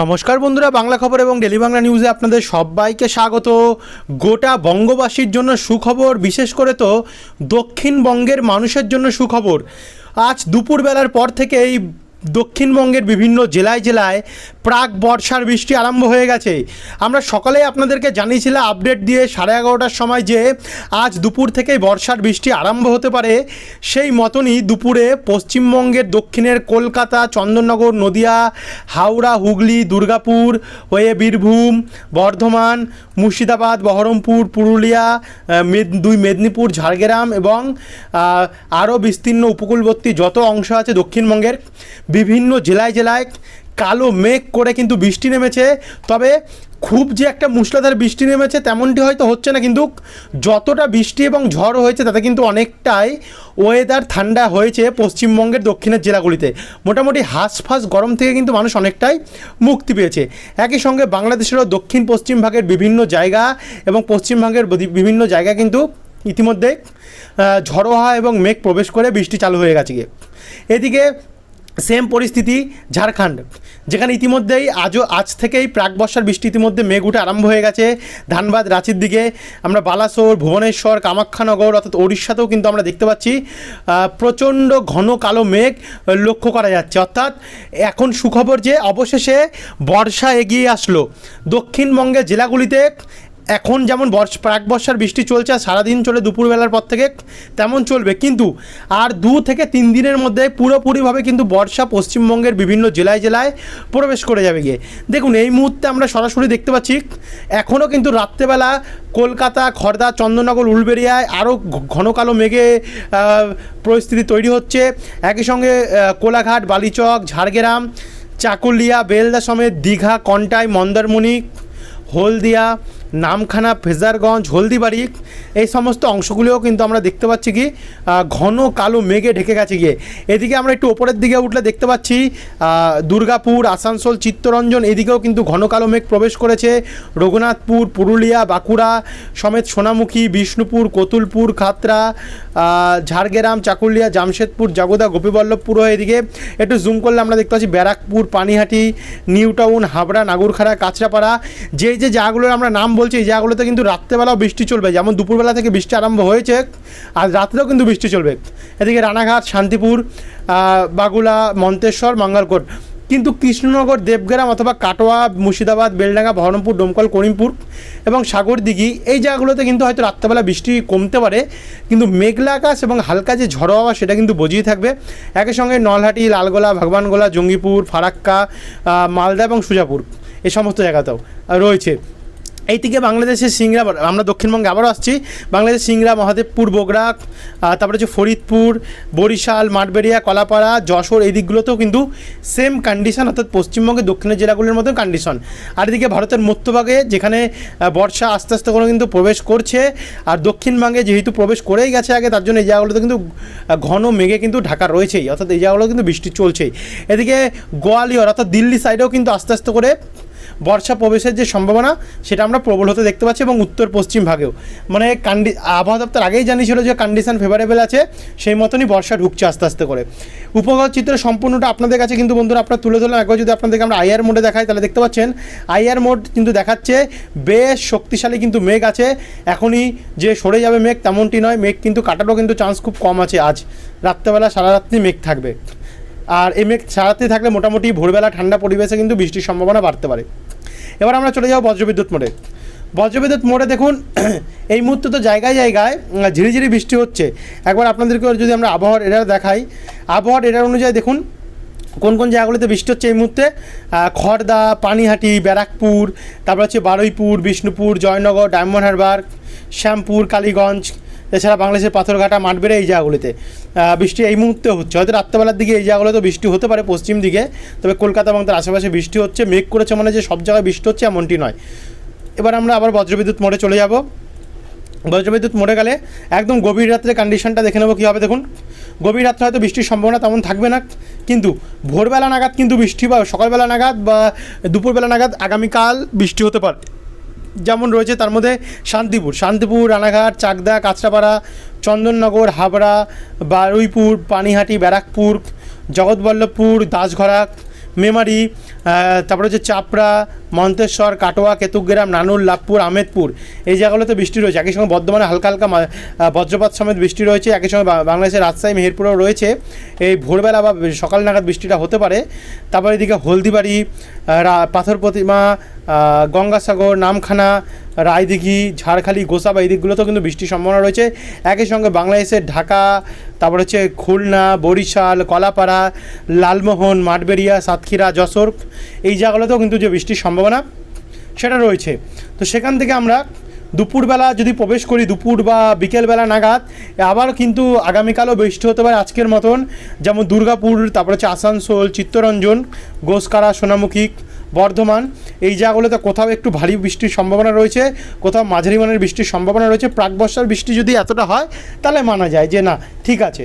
নমস্কার বন্ধুরা, বাংলা খবর এবং ডেলি বাংলা নিউজে আপনাদের সবাইকে স্বাগত। গোটা বঙ্গবাসীর জন্য সুখবর, বিশেষ করে তো দক্ষিণবঙ্গের মানুষের জন্য সুখবর। আজ দুপুরবেলার পর থেকেই দক্ষিণবঙ্গের বিভিন্ন জেলায় জেলায় প্রাক বর্ষার বৃষ্টি আরম্ভ হয়ে গেছে। আমরা সকালেই আপনাদেরকে জানিয়েছিলাম, আপডেট দিয়ে সাড়ে এগারোটার সময় যে আজ দুপুর থেকেই বর্ষার বৃষ্টি আরম্ভ হতে পারে, সেই মতনই দুপুরে পশ্চিমবঙ্গের দক্ষিণের কলকাতা, চন্দননগর, নদিয়া, হাওড়া, হুগলি, দুর্গাপুর, হয়ে বীরভূম, বর্ধমান, মুর্শিদাবাদ, বহরমপুর, পুরুলিয়া দুই মেদিনীপুর, ঝাড়গ্রাম এবং আরও বিস্তীর্ণ উপকূলবর্তী যত অংশ আছে দক্ষিণবঙ্গের। বিভিন্ন জেলায় জেলায় কালো মেঘ করে কিন্তু বৃষ্টি নেমেছে। তবে খুব যে একটা মুষলধার বৃষ্টি নেমেছে তেমনটি হয়তো হচ্ছে না কিন্তু যতটা বৃষ্টি এবং ঝড় হয়েছে তাতে কিন্তু অনেকটাই ওয়েদার ঠান্ডা হয়েছে পশ্চিমবঙ্গের দক্ষিণের জেলাগুলিতে। মোটামুটি হাঁসফাঁস গরম থেকে কিন্তু মানুষ অনেকটাই মুক্তি পেয়েছে। একই সঙ্গে বাংলাদেশেরও দক্ষিণ পশ্চিম ভাগের বিভিন্ন জায়গা এবং পশ্চিমবঙ্গের বিভিন্ন জায়গা কিন্তু ইতিমধ্যে আহ, ঝড়ো হাওয়া এবং মেঘ প্রবেশ করে বৃষ্টি চালু হয়ে গেছে এদিকে সেম পরিস্থিতি ঝাড়খণ্ড, যেখানে ইতিমধ্যেই আজও আজ থেকেই প্রাক বর্ষার বৃষ্টি ইতিমধ্যে মেঘ উঠে আরম্ভ হয়ে গেছে। ধানবাদ, রাঁচির দিকে আমরা বালাসোর, ভুবনেশ্বর, কামাখ্যানগর, অর্থাৎ ওড়িশাতেও কিন্তু আমরা দেখতে পাচ্ছি প্রচণ্ড ঘন কালো মেঘ লক্ষ্য করা যাচ্ছে। অর্থাৎ এখন সুখবর যে অবশেষে বর্ষা এগিয়ে আসলো। দক্ষিণবঙ্গের জেলাগুলিতে এখন যেমন বর্ষ প্রাক বর্ষার বৃষ্টি চলছে আর সারাদিন চলে দুপুরবেলার পর থেকে তেমন চলবে। কিন্তু আর দু থেকে তিন দিনের মধ্যে পুরোপুরিভাবে কিন্তু বর্ষা পশ্চিমবঙ্গের বিভিন্ন জেলায় জেলায় প্রবেশ করে যাবে গিয়ে। দেখুন, এই মুহূর্তে আমরা সরাসরি দেখতে পাচ্ছি এখনও কিন্তু রাত্রেবেলা কলকাতা খড়দা চন্দননগর উলবেরিয়ায় আরও ঘন কালো মেঘে পরিস্থিতি তৈরি হচ্ছে। একই সঙ্গে কোলাঘাট, বালিচক, ঝাড়গ্রাম, চাকুলিয়া, বেলদা সমেত দীঘা, কন্টাই, মন্দারমণি, হলদিয়া নামখানা, ফেজারগঞ্জ, হলদিবাড়ি, এই সমস্ত অংশগুলিও কিন্তু আমরা দেখতে পাচ্ছি কি ঘন কালো মেঘে ঢেকে গেছে গিয়ে। এদিকে আমরা একটু ওপরের দিকে উঠলে দেখতে পাচ্ছি দুর্গাপুর, আসানসোল, চিত্তরঞ্জন, এদিকেও কিন্তু ঘন কালো মেঘ প্রবেশ করেছে। রঘুনাথপুর, পুরুলিয়া, বাঁকুড়া, সমেত সোনামুখী, বিষ্ণুপুর, কতুলপুর, খাতরা ঝাড়গ্রাম, চাকুলিয়া, জামশেদপুর, জাগোদা, গোপীবল্লভপুর হয়ে এদিকে। একটু জুম করলে আমরা দেখতে পাচ্ছি ব্যারাকপুর, পানিহাটি নিউ টাউন হাবড়া, নাগরখাড়া, কাঁচরাপাড়া যে যে জায়গাগুলোর আমরা নাম বলছি, এই জায়গাগুলোতে কিন্তু রাত্রেবেলাও বৃষ্টি চলবে। যেমন দুপুরবেলা থেকে বৃষ্টি আরম্ভ হয়েছে আর রাত্রেও কিন্তু বৃষ্টি চলবে। এদিকে রানাঘাট, শান্তিপুর বাগুলা মন্তেশ্বর, মঙ্গলকোট। কিন্তু কৃষ্ণনগর, দেবগ্রাম অথবা কাটোয়া, মুর্শিদাবাদ, বেলডাঙ্গা, বহরমপুর, ডোমকল, করিমপুর এবং সাগরদিঘি এই জায়গাগুলোতে কিন্তু হয়তো রাত্রেবেলা বৃষ্টি কমতে পারে। কিন্তু মেঘলা আকাশ এবং হালকা যে ঝড়ো হওয়া সেটা কিন্তু বজিয়ে থাকবে। একই সঙ্গে নলহাটি, লালগোলা, ভগবানগোলা, জঙ্গিপুর, ফারাক্কা মালদা এবং সুজাপুর এই সমস্ত জায়গাতেও রয়েছে। এই থেকে বাংলাদেশের সিংড়া আমরা দক্ষিণবঙ্গে আবারও আসছি বাংলাদেশের সিংড়া মহাদেবপুর আহ, তারপরে হচ্ছে ফরিদপুর বরিশাল মাঠবেড়িয়া কলাপাড়া যশোর এই দিকগুলোতেও কিন্তু সেম কন্ডিশন অর্থাৎ পশ্চিমবঙ্গের দক্ষিণের জেলাগুলির মতো কন্ডিশন আর এদিকে ভারতের মধ্যভাগে যেখানে বর্ষা আস্তে আস্তে করে কিন্তু প্রবেশ করছে আর দক্ষিণবঙ্গে যেহেতু প্রবেশ করেই গেছে আগে তার জন্য এই জায়গাগুলোতে কিন্তু ঘন মেঘে কিন্তু ঢাকা রয়েছেই অর্থাৎ এই জায়গাগুলো কিন্তু বৃষ্টি চলছেই। এদিকে গোয়ালিয়র অর্থাৎ দিল্লি সাইডেও কিন্তু আস্তে আস্তে করে বর্ষা প্রবেশের যে সম্ভাবনা, সেটা আমরা প্রবল হতে দেখতে পাচ্ছি এবং উত্তর পশ্চিম ভাগেও। মানে কান্ডি আবহাওয়া দপ্তর আগেই জানিয়েছিল যে কন্ডিশন ফেভারেবল আছে, সেই মতনই বর্ষা ঢুকছে আস্তে আস্তে করে। উপগ্রহ চিত্র সম্পূর্ণটা আপনাদের কাছে কিন্তু বন্ধুরা আপনারা তুলে ধরলাম একবার যদি আপনাদেরকে আমরা আইআর মোডে দেখাই, তাহলে দেখতে পাচ্ছেন আইআর মোড কিন্তু দেখাচ্ছে বেশ শক্তিশালী কিন্তু মেঘ আছে। এখনই যে সরে যাবে মেঘ তেমনটি নয়, মেঘ কিন্তু কাটারও কিন্তু চান্স খুব কম আছে আজ। রাত্রেবেলা সারা রাত্রি মেঘ থাকবে। আর এই মেঘ সারাত্রি থাকলে মোটামুটি ভোরবেলা ঠান্ডা পরিবেশে কিন্তু বৃষ্টির সম্ভাবনা বাড়তে পারে। এবার আমরা চলে যাব বজ্রবিদ্যুৎ মোড়ে। বজ্রবিদ্যুৎ মোড়ে দেখুন, এই মুহূর্তে তো জায়গায় জায়গায় ঝিরিঝিরি বৃষ্টি হচ্ছে। একবার আপনাদেরকে যদি আমরা আবহাওয়ার এরার দেখাই, আবহাওয়ার এরার অনুযায়ী দেখুন, কোন কোন জায়গাগুলিতে বৃষ্টি হচ্ছে এই মুহূর্তে? খড়দা পানিহাটি, ব্যারাকপুর, তারপর হচ্ছে বারুইপুর, বিষ্ণুপুর, জয়নগর, ডায়মন্ড হারবার, শ্যামপুর, কালীগঞ্জ এছাড়া বাংলাদেশের পাথরঘাটা, মাঠবেড়ে এই জায়গাগুলিতে। বৃষ্টি এই মুহূর্তে হচ্ছে। হয়তো রাত্রেবেলার দিকে এই জায়গাগুলোতে বৃষ্টি হতে পারে পশ্চিম দিকে, তবে কলকাতা এবং তার আশেপাশে বৃষ্টি হচ্ছে। মেঘ করেছে মানে যে সব জায়গায় বৃষ্টি হচ্ছে এমনটি নয়। এবার আমরা আবার বজ্রবিদ্যুৎ মোড়ে চলে যাব। বজ্রবিদ্যুৎ মোড়ে গেলে একদম গভীর রাত্রে কন্ডিশনটা দেখে নেব কী হবে দেখুন। গভীর রাত্রে হয়তো বৃষ্টির সম্ভাবনা তেমন থাকবে না, কিন্তু ভোরবেলা নাগাদ কিন্তু বৃষ্টি বা সকালবেলা নাগাদ বা দুপুরবেলা নাগাদ আগামীকাল বৃষ্টি হতে পারে। যেমন রয়েছে, তার মধ্যে শান্তিপুর। শান্তিপুর, রানাঘাট, চাকদা, কাঁচরাপাড়া, চন্দননগর, হাবড়া, বারুইপুর, পানিহাটি, ব্যারাকপুর, জগৎবল্লভপুর দাসঘরা মেমারি তারপরে হচ্ছে চাপড়া মন্তেশ্বর, কাটোয়া কেতুগ্রাম নানুর লাভপুর আহমেদপুর এই জায়গাগুলোতে বৃষ্টি রয়েছে। একই সঙ্গে বর্ধমানে হালকা হালকা বজ্রপাত সমেত বৃষ্টি রয়েছে। একই সঙ্গে বাংলাদেশের রাজশাহী, মেহেরপুরেও রয়েছে। এই ভোরবেলা বা সকাল নাগাদ বৃষ্টিটা হতে পারে। তারপরে এদিকে হলদিবাড়ি পাথর প্রতিমা গঙ্গাসাগর, নামখানা, রায়দিঘি, ঝাড়খালি গোসাবা এই দিকগুলোতেও কিন্তু বৃষ্টির সম্ভাবনা রয়েছে। একই সঙ্গে বাংলাদেশের ঢাকা, তারপর হচ্ছে খুলনা, বরিশাল, কলাপাড়া, লালমোহন, মাঠবেড়িয়া, সাতক্ষীরা, যশোর এই জায়গাগুলোতেও কিন্তু যে বৃষ্টির সম্ভাবনা সেটা রয়েছে। তো সেখান থেকে আমরা দুপুরবেলা যদি প্রবেশ করি, দুপুর বা বিকেলবেলা নাগাদ, আবার কিন্তু আগামীকালও বৃষ্টি হতে পারে আজকের মতন। যেমন দুর্গাপুর, তারপরে হচ্ছে আসানসোল, চিত্তরঞ্জন, গোসকারা, সোনামুখী, বর্ধমান, এই জায়গাগুলোতে কোথাও একটু ভারী বৃষ্টির সম্ভাবনা রয়েছে, কোথাও মাঝারি মানের বৃষ্টির সম্ভাবনা রয়েছে। প্রাক বর্ষার বৃষ্টি যদি এতটা হয়, তাহলে মানা যায় যে না, ঠিক আছে।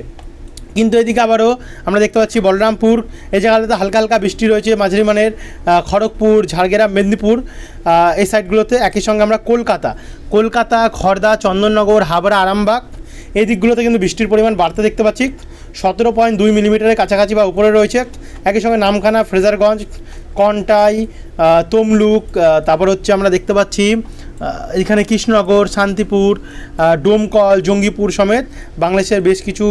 কিন্তু এদিকে আবারও আমরা দেখতে পাচ্ছি বলরামপুর। এই জায়গাটাতে হালকা হালকা বৃষ্টি রয়েছে মাঝারি মানের খড়গপুর, ঝাড়গ্রাম, মেদিনীপুর। এই সাইডগুলোতে একই সঙ্গে আমরা কলকাতা কলকাতা খড়দা চন্দননগর, হাবড়া, আরামবাগ। এই দিকগুলোতে কিন্তু বৃষ্টির পরিমাণ বাড়তে দেখতে পাচ্ছি। সতেরো পয়েন্ট দুই মিলিমিটারের কাছাকাছি বা উপরে রয়েছে। একই সঙ্গে নামখানা, ফ্রেজারগঞ্জ, কন্টাই তমলুক তারপর হচ্ছে আমরা দেখতে পাচ্ছি এখানে কৃষ্ণনগর, শান্তিপুর ডোমকল, জঙ্গিপুর সমেত বাংলাদেশের বেশ কিছু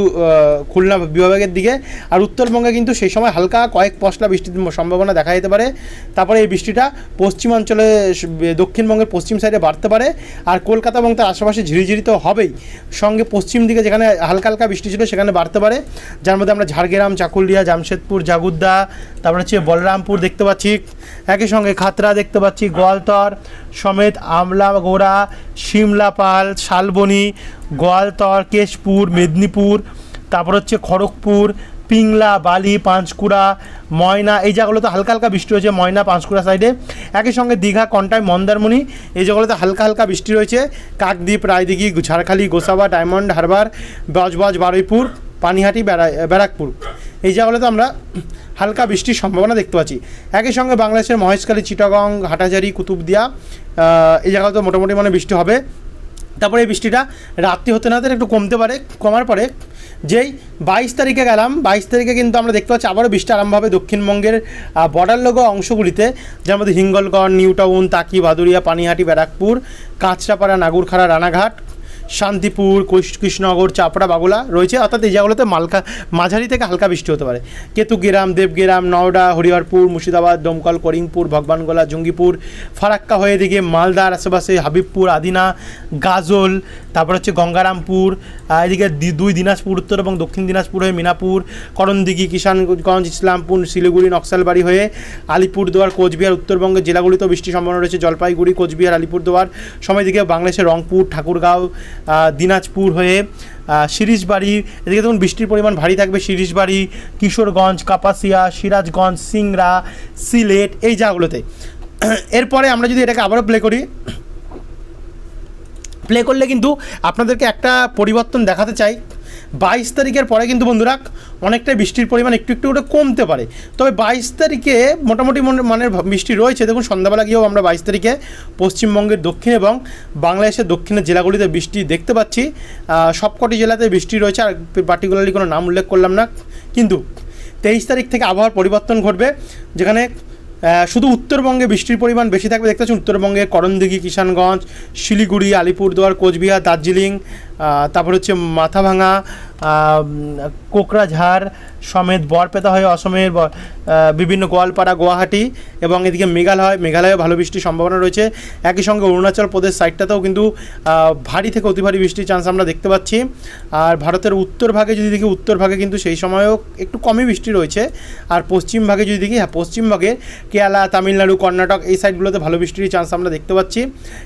খুলনা বিভাগের দিকে। আর উত্তরবঙ্গে কিন্তু সেই সময় হালকা কয়েক পশলা বৃষ্টির সম্ভাবনা দেখা যেতে পারে। তারপরে এই বৃষ্টিটা পশ্চিমাঞ্চলে, দক্ষিণবঙ্গের পশ্চিম সাইডে বাড়তে পারে। আর কলকাতা এবং তার আশেপাশে ঝিরিঝিরি তো হবেই। সঙ্গে পশ্চিম দিকে যেখানে হালকা হালকা বৃষ্টি ছিল সেখানে বাড়তে পারে। যার মধ্যে আমরা ঝাড়গ্রাম, চাকুলিয়া, জামশেদপুর, জাগুদ্দা, তারপরে হচ্ছে বলরামপুর দেখতে পাচ্ছি। একই সঙ্গে খাতরা দেখতে পাচ্ছি, গোয়ালতর সমেত আমলা গোড়া শিমলাপাল শালবনি, গোয়ালতর, কেশপুর, মেদিনীপুর, তারপর হচ্ছে খড়গপুর, পিংলা, বালি, পাঁচকুড়া, ময়না, এই জায়গাগুলোতে হালকা হালকা বৃষ্টি হয়েছে ময়না, পাঁচকুড়া সাইডে। একই সঙ্গে দীঘা, কন্টাই, মন্দারমণি, এই জায়গাগুলোতে হালকা হালকা বৃষ্টি রয়েছে। Kakdwip, Raidighi, Jharkhali, Gosaba, Diamond Harbour, Budge Budge, Baruipur, Panihati Barrackpore. এই জায়গাগুলোতে আমরা হালকা বৃষ্টির সম্ভাবনা দেখতে পাচ্ছি। একই সঙ্গে বাংলাদেশের মহেশখালী, চিটাগং, হাটাজারি, কুতুবদিয়া এই জায়গাতে মোটামুটি মানে বৃষ্টি হবে। তারপরে এই বৃষ্টিটা রাত্রি হতে না হতে একটু কমতে পারে, কমার পরে যেই বাইশ তারিখে গেলাম, বাইশ তারিখে কিন্তু আমরা দেখতে পাচ্ছি আবারও বৃষ্টি আরম্ভ হবে দক্ষিণবঙ্গের বর্ডার লগো অংশগুলিতে। মধ্যে হিঙ্গলগড় নিউ টাউন তাকি ভাদুরিয়া পানিহাটি, ব্যারাকপুর, কাঁচরাপাড়া, নাগুরখাড়া, রানাঘাট শান্তিপুর কৃষ্ণনগর, চাপড়া, বাগুলা রয়েছে। অর্থাৎ এই জায়গাগুলোতে মালকা মাঝারি থেকে হালকা বৃষ্টি হতে পারে। কেতুগ্রাম, দেবগ্রাম, নওডা, হরিহরপুর, মুর্শিদাবাদ, দমকল, করিমপুর, ভগবানগোলা, জঙ্গিপুর, ফারাক্কা হয়ে দিকে মালদার আশেপাশে হাবিবপুর, আদিনা, গাজল তারপর হচ্ছে গঙ্গারামপুর এদিকে দুই দিনাজপুর, উত্তর এবং দক্ষিণ দিনাজপুর হয়ে মিনাপুর, করণদিঘি, কিষানগঞ্জ, ইসলামপুর, শিলিগুড়ি, নকশালবাড়ি হয়ে আলিপুরদুয়ার, কোচবিহার উত্তরবঙ্গের জেলাগুলিতেও বৃষ্টির সম্ভাবনা রয়েছে, জলপাইগুড়ি, কোচবিহার, আলিপুরদুয়ার, সময় দিকে বাংলাদেশের রংপুর, ঠাকুরগাঁও দিনাজপুর হয়ে শিরিশবাড়ি এদিকে দেখুন বৃষ্টির পরিমাণ ভারী থাকবে শিরিশবাড়ি কিশোরগঞ্জ, কাপাসিয়া, সিরাজগঞ্জ, সিংড়া, সিলেট, এই জায়গাগুলোতে। এরপরে আমরা যদি এটাকে আবারও প্লে করি প্লে করলে কিন্তু আপনাদেরকে একটা পরিবর্তন দেখাতে চাই। বাইশ তারিখের পরে কিন্তু বন্ধুরা অনেকটাই বৃষ্টির পরিমাণ একটু একটু করে কমতে পারে। তবে বাইশ তারিখে মোটামুটি মনে- মানের বৃষ্টি রয়েছে। দেখুন, সন্ধ্যাবেলা গিয়েও আমরা বাইশ তারিখে পশ্চিমবঙ্গের দক্ষিণ এবং বাংলাদেশের দক্ষিণের জেলাগুলিতে বৃষ্টি দেখতে পাচ্ছি। সবকটি জেলাতে বৃষ্টি রয়েছে। আর পার্টিকুলারলি কোনো নাম উল্লেখ করলাম না। কিন্তু তেইশ তারিখ থেকে আবহাওয়ার পরিবর্তন ঘটবে, যেখানে শুধু উত্তরবঙ্গে বৃষ্টির পরিমাণ বেশি থাকবে, দেখতে পাচ্ছেন উত্তরবঙ্গে করণদিঘি, কিষানগঞ্জ, শিলিগুড়ি, আলিপুরদুয়ার, কোচবিহার, দার্জিলিং তারপর হচ্ছে মাথাভাঙা কোকরাঝাড় সমেত বরপেতা হয়ে অসমের বিভিন্ন গোয়ালপাড়া, গুয়াহাটি এবং এদিকে মেঘালয় মেঘালয়ে ভালো বৃষ্টির সম্ভাবনা রয়েছে। একই সঙ্গে অরুণাচল প্রদেশ সাইডটাতেও কিন্তু ভারী থেকে অতি ভারী বৃষ্টির চান্স আমরা দেখতে পাচ্ছি। আর ভারতের উত্তর ভাগে যদি দেখি, উত্তর ভাগে কিন্তু সেই সময়ও একটু কমই বৃষ্টি রয়েছে। আর পশ্চিম ভাগে যদি দেখি হ্যাঁ পশ্চিম ভাগে কেরালা, তামিলনাড়ু, কর্ণাটক এই সাইডগুলোতে ভালো বৃষ্টির চান্স আমরা দেখতে পাচ্ছি।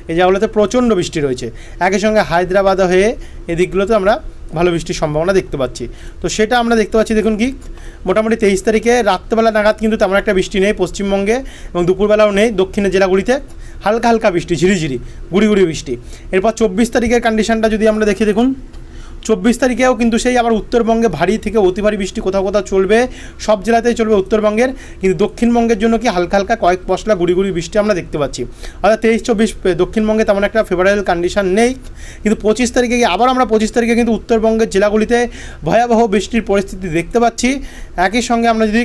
এই জায়গাগুলোতে প্রচণ্ড বৃষ্টি রয়েছে। একই সঙ্গে হায়দ্রাবাদ হয়ে এদিকগুলোতে আমরা ভালো বৃষ্টির সম্ভাবনা দেখতে পাচ্ছি। তো সেটা আমরা দেখতে পাচ্ছি, দেখুন কি, মোটামুটি তেইশ তারিখে রাত্রেবেলা নাগাদ কিন্তু তেমন একটা বৃষ্টি নেই পশ্চিমবঙ্গে এবং দুপুরবেলাও নেই, দক্ষিণের জেলাগুলিতে হালকা হালকা বৃষ্টি, ঝিরিঝিরি, গুড়ি গুড়ি বৃষ্টি। এরপর চব্বিশ তারিখের কন্ডিশনটা যদি আমরা দেখি, দেখুন চব্বিশ তারিখেও কিন্তু সেই আবার উত্তরবঙ্গে ভারী থেকে অতি ভারী বৃষ্টি কোথাও কোথাও চলবে। সব জেলাতেই চলবে উত্তরবঙ্গের। কিন্তু দক্ষিণবঙ্গের জন্য কি হালকা হালকা কয়েক পশলা গুড়ি গুড়ি বৃষ্টি আমরা দেখতে পাচ্ছি। অর্থাৎ তেইশ, চব্বিশ দক্ষিণবঙ্গে তেমন একটা ফেভারেবল কন্ডিশন নেই। কিন্তু পঁচিশ তারিখে আবার আমরা পঁচিশ তারিখে কিন্তু উত্তরবঙ্গের জেলাগুলিতে ভয়াবহ বৃষ্টির পরিস্থিতি দেখতে পাচ্ছি। একই সঙ্গে আমরা যদি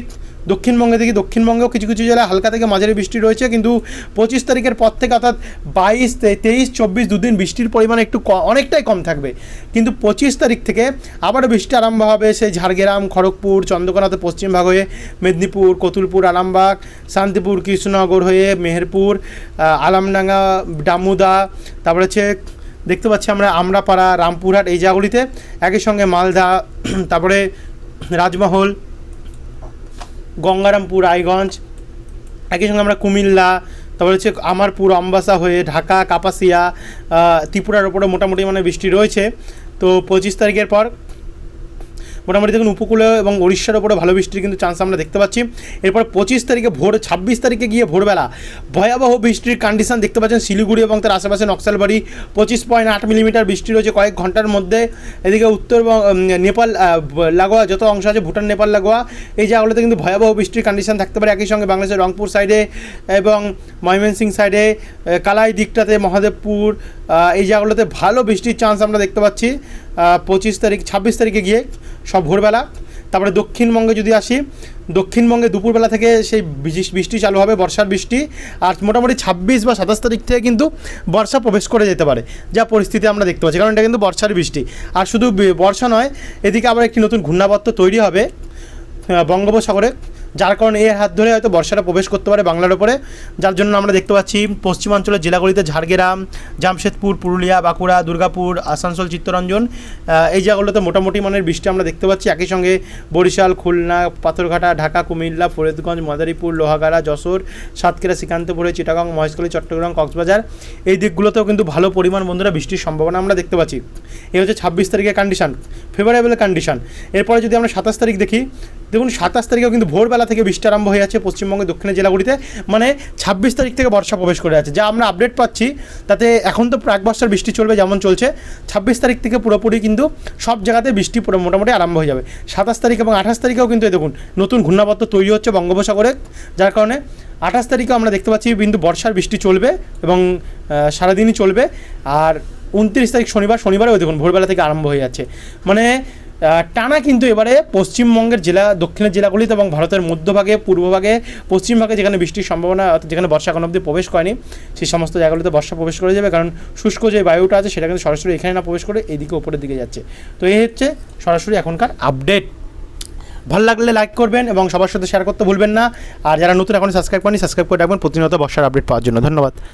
দক্ষিণবঙ্গে দেখি, দক্ষিণবঙ্গেও কিছু কিছু জেলায় হালকা থেকে মাঝারি বৃষ্টি রয়েছে, কিন্তু পঁচিশ তারিখের পর থেকে অর্থাৎ বাইশ তেইশ, চব্বিশ দুদিন বৃষ্টির পরিমাণ একটু অনেকটাই কম থাকবে। কিন্তু পঁচিশ তারিখ থেকে আবারও বৃষ্টি আরম্ভ হবে, সেই ঝাড়গ্রাম, খড়গপুর চন্দ্রকোনাতে পশ্চিম ভাগ হয়ে মেদিনীপুর, কতুলপুর, আরামবাগ, শান্তিপুর, কৃষ্ণনগর হয়ে মেহেরপুর আলামডাঙ্গা ডামুদা তারপরে হচ্ছে দেখতে পাচ্ছি আমরা আমরাপাড়া, রামপুরহাট এই জায়গাগুলিতে। একই সঙ্গে মালদা, তারপরে রাজমহল গঙ্গারামপুর, রায়গঞ্জ, একই সঙ্গে আমরা কুমিল্লা, তারপরে হচ্ছে আমারপুর আমবাসা হয়ে ঢাকা, কাপাসিয়া ত্রিপুরার ওপরে মোটামুটি মানে বৃষ্টি রয়েছে। তো পঁচিশ তারিখের পর মোটামুটি দেখুন উপকূলে এবং উড়িষ্যার ওপরে ভালো বৃষ্টির কিন্তু চান্স আমরা দেখতে পাচ্ছি। এরপর পঁচিশ তারিখে ভোর, ছাব্বিশ তারিখে গিয়ে ভোরবেলা ভয়াবহ বৃষ্টির কন্ডিশন দেখতে পাচ্ছেন শিলিগুড়ি এবং তার আশেপাশে নকশালবাড়ি। পঁচিশ পয়েন্ট আট মিলিমিটার বৃষ্টি রয়েছে কয়েক ঘণ্টার মধ্যে। এদিকে উত্তর নেপাল লাগোয়া যত অংশ আছে, ভুটান, নেপাল, লাগোয়া, এই জায়গাগুলোতে কিন্তু ভয়াবহ বৃষ্টির কন্ডিশন থাকতে পারে। একই সঙ্গে বাংলাদেশের রংপুর সাইডে এবং ময়মনসিং সাইডে কালাই দিকটাতে, মহাদেবপুর এই জায়গাগুলোতে ভালো বৃষ্টির চান্স আমরা দেখতে পাচ্ছি। পঁচিশ তারিখ, ছাব্বিশ তারিখে গিয়ে সব ভোরবেলা। তারপরে দক্ষিণবঙ্গে যদি আসি, দক্ষিণবঙ্গে দুপুরবেলা থেকে সেই বৃষ্টি- চালু হবে, বর্ষার বৃষ্টি। আর মোটামুটি ছাব্বিশ বা সাতাশ তারিখ থেকে কিন্তু বর্ষা প্রবেশ করে যেতে পারে, যা পরিস্থিতি আমরা দেখতে পাচ্ছি, কারণ এটা কিন্তু বর্ষার বৃষ্টি। আর শুধু বর্ষা নয়, এদিকে আবার একটি নতুন ঘূর্ণাবর্ত তৈরি হবে বঙ্গোপসাগরে। যার কারণে এর হাত ধরে হয়তো বর্ষাটা প্রবেশ করতে পারে বাংলার ওপরে। যার জন্য আমরা দেখতে পাচ্ছি পশ্চিমাঞ্চলের জেলাগুলিতে ঝাড়গ্রাম, জামশেদপুর, পুরুলিয়া, বাঁকুড়া, দুর্গাপুর, আসানসোল, চিত্তরঞ্জন এই জায়গাগুলোতে মোটামুটি মানের বৃষ্টি আমরা দেখতে পাচ্ছি। একই সঙ্গে বরিশাল, খুলনা, পাথরঘাটা, ঢাকা, কুমিল্লা, ফরিদগঞ্জ, মাদারীপুর, লোহাগাড়া, যশোর, সাতক্ষীরা, শ্রীকান্তপুরে, চিটাগাং, মহেশখালী, চট্টগ্রাম, কক্সবাজার এই দিকগুলোতেও কিন্তু ভালো পরিমাণ বন্ধুরা বৃষ্টির সম্ভাবনা আমরা দেখতে পাচ্ছি। এই হচ্ছে ছাব্বিশ তারিখের কন্ডিশন ফেভারেবল কন্ডিশন এরপরে যদি আমরা সাতাশ তারিখ দেখি, দেখুন সাতাশ তারিখেও কিন্তু ভোরবেলা থেকে বৃষ্টি আরম্ভ হয়ে যাচ্ছে পশ্চিমবঙ্গের দক্ষিণের জেলাগুলিতে। মানে ছাব্বিশ তারিখ থেকে বর্ষা প্রবেশ করে আছে। যা আমরা আপডেট পাচ্ছি, তাতে এখন তো প্রাক বর্ষার বৃষ্টি চলবে যেমন চলছে, ছাব্বিশ তারিখ থেকে পুরোপুরি কিন্তু সব জায়গাতে বৃষ্টি পুরো মোটামুটি আরম্ভ হয়ে যাবে। সাতাশ তারিখ এবং আঠাশ তারিখেও কিন্তু দেখুন, নতুন ঘূর্ণাবর্ত তৈরি হচ্ছে বঙ্গোপসাগরে, যার কারণে আঠাশ তারিখেও আমরা দেখতে পাচ্ছি কিন্তু বর্ষার বৃষ্টি চলবে এবং সারাদিনই চলবে। আর উনত্রিশ তারিখ শনিবার, শনিবারেও দেখুন ভোরবেলা থেকে আরম্ভ হয়ে যাচ্ছে। মানে টানা কিন্তু এবারে পশ্চিমবঙ্গের জেলা, দক্ষিণের জেলাগুলিতে এবং ভারতের মধ্যভাগে, পূর্বভাগে, পশ্চিমভাগে যেখানে বৃষ্টির সম্ভাবনা, অর্থাৎ যেখানে বর্ষা এখন অবধি প্রবেশ করেনি, সেই সমস্ত জায়গাগুলিতে বর্ষা প্রবেশ করে যাবে। কারণ শুষ্ক যে বায়ুটা আছে, সেটা কিন্তু সরাসরি এখানে না প্রবেশ করে এইদিকে উপরের দিকে যাচ্ছে। তো এই হচ্ছে সরাসরি এখনকার আপডেট ভালো লাগলে লাইক করবেন এবং সবার সাথে শেয়ার করতে ভুলবেন না। আর যারা নতুন এখন সাবস্ক্রাইব করেনি সাবস্ক্রাইব করে রাখবেন। প্রতিনিয়ত বর্ষার আপডেট পাওয়ার জন্য। ধন্যবাদ।